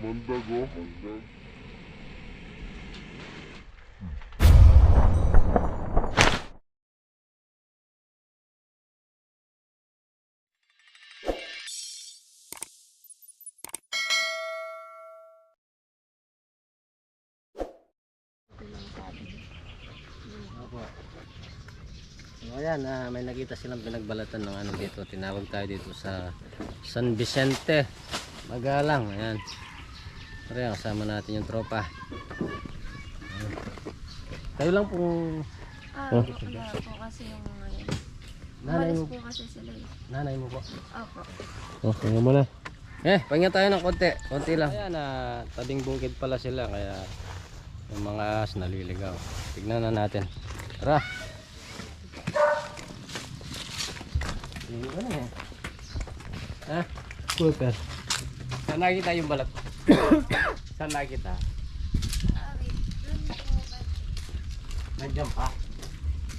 Mandag oh. Ayan, ah, may nakita silang pinagbalatan ng ano dito. Tinawag tayo dito sa San Vicente. Magalang, ayan. Pero kasama natin yung tropa. Ayan. Kayo lang pong Ah, Oh. wala po kasi yung ngayon. nanay Umalis mo, po kasi sila eh. nanay mo po. Opo. Okay nga muna. Eh, pahinga tayo ng konti. Konti lang. Ayan, ah, tabing bukid pala sila. Kaya yung mga ahas naliligaw. Tignan na natin. Tara. Na eh. Ha? Super. Saan nakita yung balat? Saan po ba? Nandiyan pa.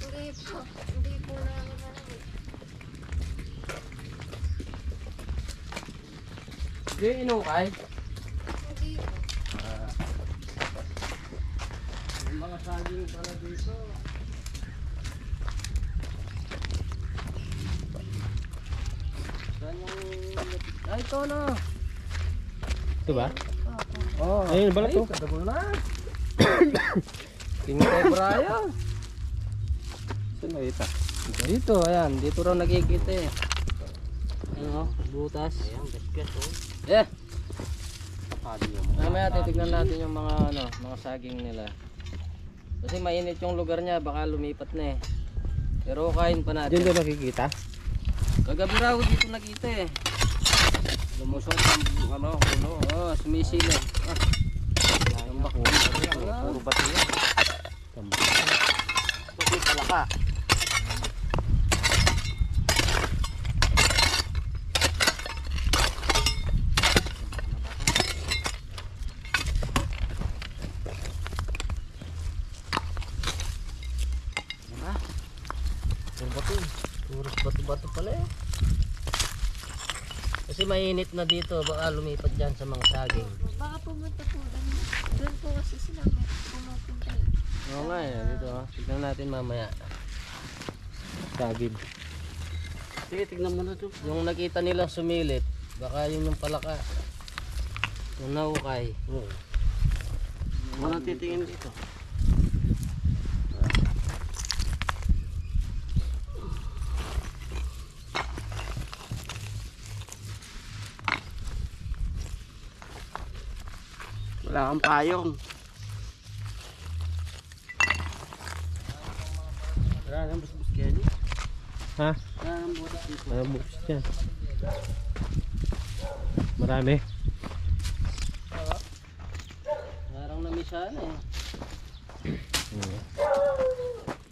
Hindi po. Hindi po alam eh. Hindi inukay. Hindi po. Yung mga saging pala dito. Saan yung... Ay, ito na. Ito ba? Opo. Oh, ayun, balat to. Kadago na. King Cobra Saan nakita? Dito, ayan. Dito raw nakikita eh. Ano, butas. Ayan, gasgas oh. Eh! Mamaya titignan natin yung mga ano, mga saging nila. Kasi mainit yung lugar niya, baka lumipat na eh. Pero kain pa natin. Diyan daw nakikita? Kagabi raw dito nakita eh. Lumusot ang ano, puno. Oh, sumisilip. Ah. Tambak. Puro bato yan. Kasi palaka. Puro bato. Puro bato-bato pala eh. Kasi mainit na dito, baka lumipat dyan sa mga saging. Baka pumunta po doon. Doon po kasi sila may pumupunta. Oo nga eh, dito ha. Tignan natin mamaya. Sagib. Sige, tignan mo na to. Yung nakita nilang sumilip, baka yun yung palaka. Yung naukay. Oo. Muna titingin dito. Wala kang payong. Wala nang busbus kaya di. Ha? Wala nang butas dito. Ano books dyan? Marami. Parang namisana eh.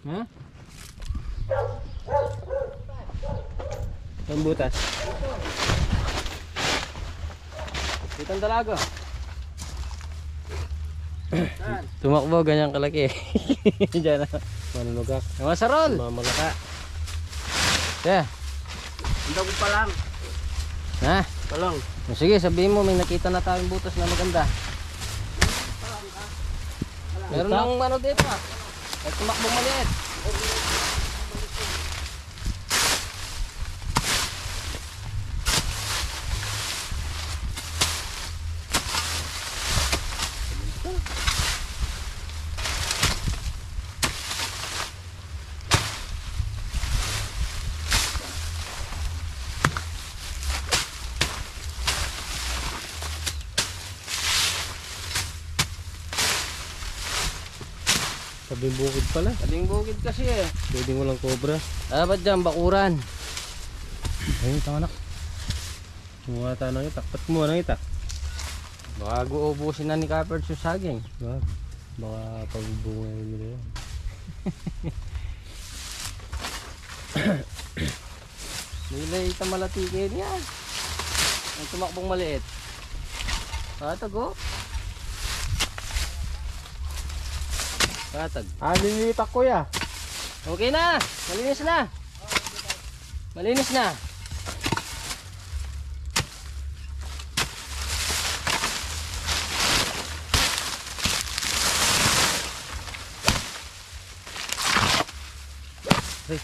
Ha? Ang butas. Kitang dalaga. Tumakbo ganyan kalaki. Diyan na. Manunugak. Mga sarol. Mamalaka. Yeah. Ang dago pa lang. Ha? Palong. O Sige, sabihin mo may nakita na tayong butas na maganda. Meron lang ano dito ah. Ay tumakbo maliit. Sabing bukid pala. Tabing bukid kasi eh. Pwede mo lang cobra. Dapat dyan, bakuran. Ayun, tama nak. Kumuha tayo ng itak. Ba't kumuha ng itak? Baka guubusin na ni Kapert yung saging. Wag. Baka pagbubunga nila yan. Nilay tamalatikin yan. Ang tumakbong maliit. Katag oh. Patag. Ah, lilipat kuya. Okay na. Malinis na. Malinis na. Hey.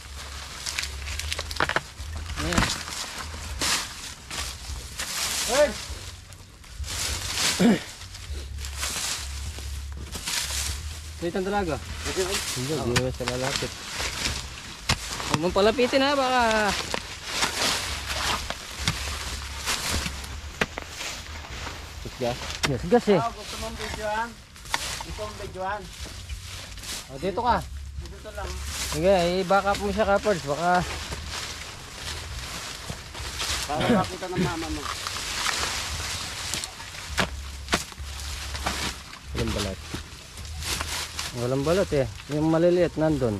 Ayan. Hey. Wait ang dalaga. Hindi, di mo sa lalapit. Huwag mong palapitin ha, baka... Gas? Yes, gas eh. gusto mong videoan? Gusto mong videoan? O, dito ka. Dito lang. Sige, i-back up mo siya kapers. Baka... Para makita ng mama mo. Walang balat. Walang balat eh. Yung maliliit nandun.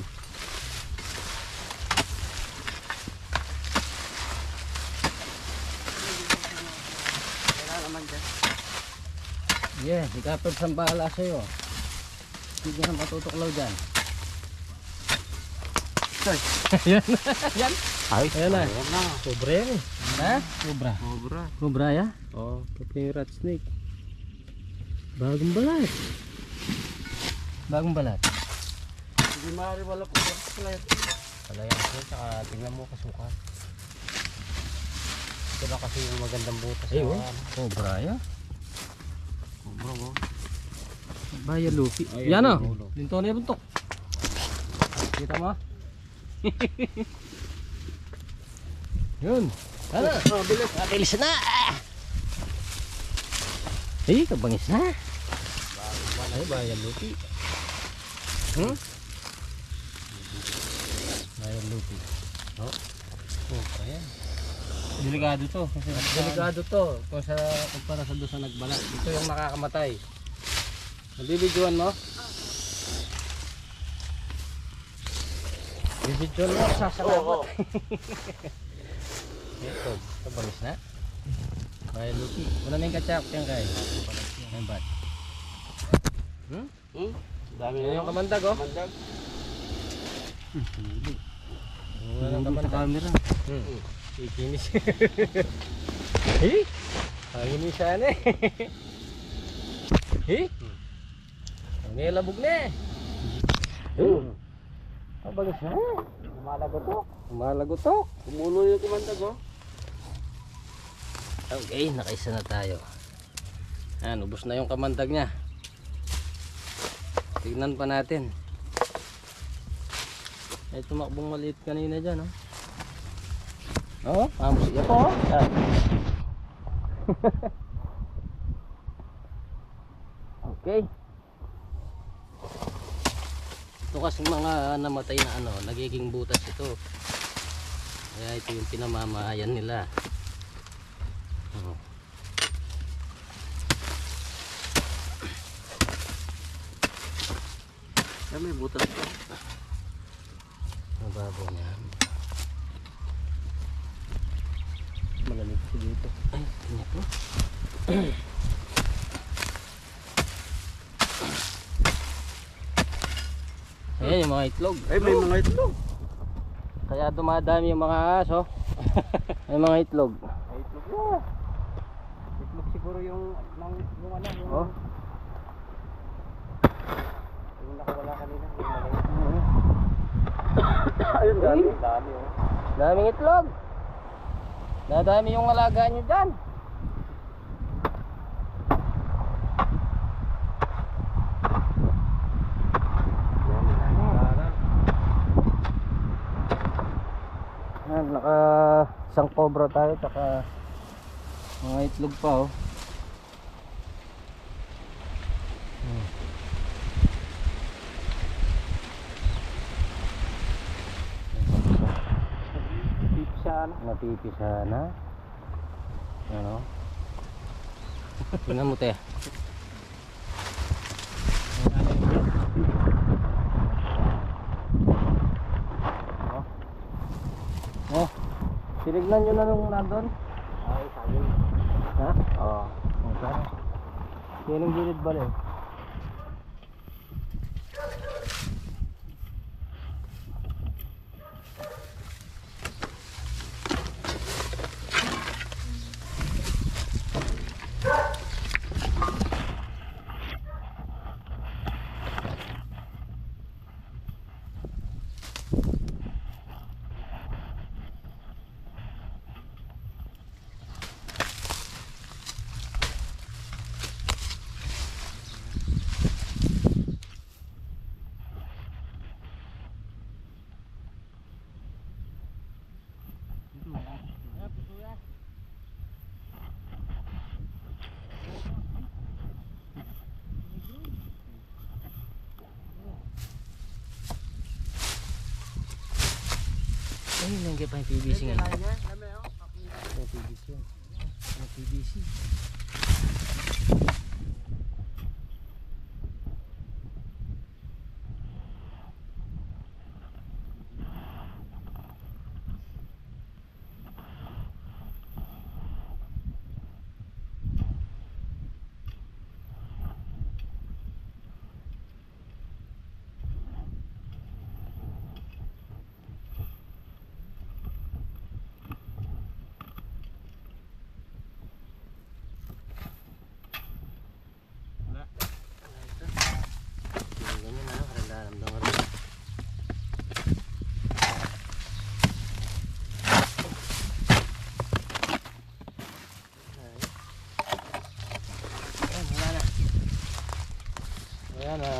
Yeah, si kapers ang bahala sa'yo. Hindi na matutuklaw dyan. Ayan. Ayan. Ay, Ayan na. Sobra yan eh. Ha? Cobra. Sobra. Cobra ya? Oh, pati rat snake. Bagong balat. Bagong balat. Hindi maaari wala po. Wala Palayan ko, tsaka tingnan mo kasukat. Ito na kasi yung magandang butas. Ay, oh. ano. Cobra ya? Sobra mo. Baya lupi. Ay, Yan o. Linto na yung buntok. Kita mo? Yun. Ano? Oh, bilis. Mabilis na! Eh, kabangis na. Ay, bayan lupi. Hmm? Bayan lupi. Oh. Oh, ayan. Delikado to. Kasi Delikado to. Kung sa, kumpara sa doon sa nagbala. Ito yung nakakamatay. Nabibidyoan mo? Bibidyoan mo, sasalamat. Ito, kabangis na. Bayan lupi. Wala na yung katsak yan kay. Ayan ba? Hmm? Hmm? Dami Yan yung kamandag oh. Kamandag. Wala nang kamandag. camera. Hmm. Ikinis. Eh? Ang siya na eh. Eh? Ang nilabog na eh. Eh? Abagos na. Lumalagotok. Malagotok. Kumulo yung kamandag oh. Okay, nakaisa na tayo. Yan, ubos na yung kamandag niya. Tignan pa natin. Ay, tumakbong maliit kanina dyan, oh. Oh, amos siya po. Ah. okay. Ito kasi mga namatay na ano, nagiging butas ito. Kaya ito yung pinamamahayan nila. Oh. Yan may butas pa. Mababaw na. Malamig ko dito. Ay, tingnan po. Ayan yung mga itlog. Ay, may mga itlog. Kaya dumadami yung mga aso. May mga itlog. May itlog na. Itlog siguro yung, ng, yung ano, yung, Oh. Nakawala kanina. Ayun, dami. Dami oh. Daming itlog. Dadami yung alaga nyo dyan. Yan, naka isang cobra tayo tsaka mga itlog pa oh. Hmm. Pipsa na. Napipisa na. Ano? Tingnan mo te. Oh. Oh. Tinignan nyo na nung nandun? Ay, sabi. Ha? Oo. Oh, saan? Sinong gilid ba rin? Nandiyan pa yung PVC nga. Yung PVC PVC.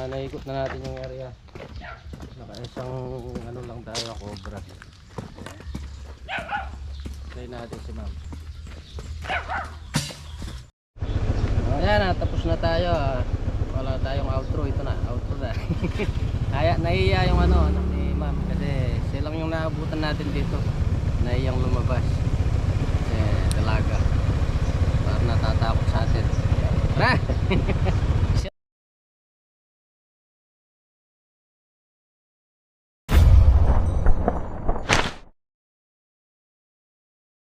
Ah, naikot na natin yung area. Naka isang ano lang tayo, cobra. Try natin si ma'am. Ayan na, tapos na tayo. ah. Wala tayong outro. Ito na, outro na. Kaya naiya yung ano, ano ni ma'am. Kasi silang yung naabutan natin dito. Naiyang lumabas. Kasi dalaga. Parang natatakot sa atin. Tara!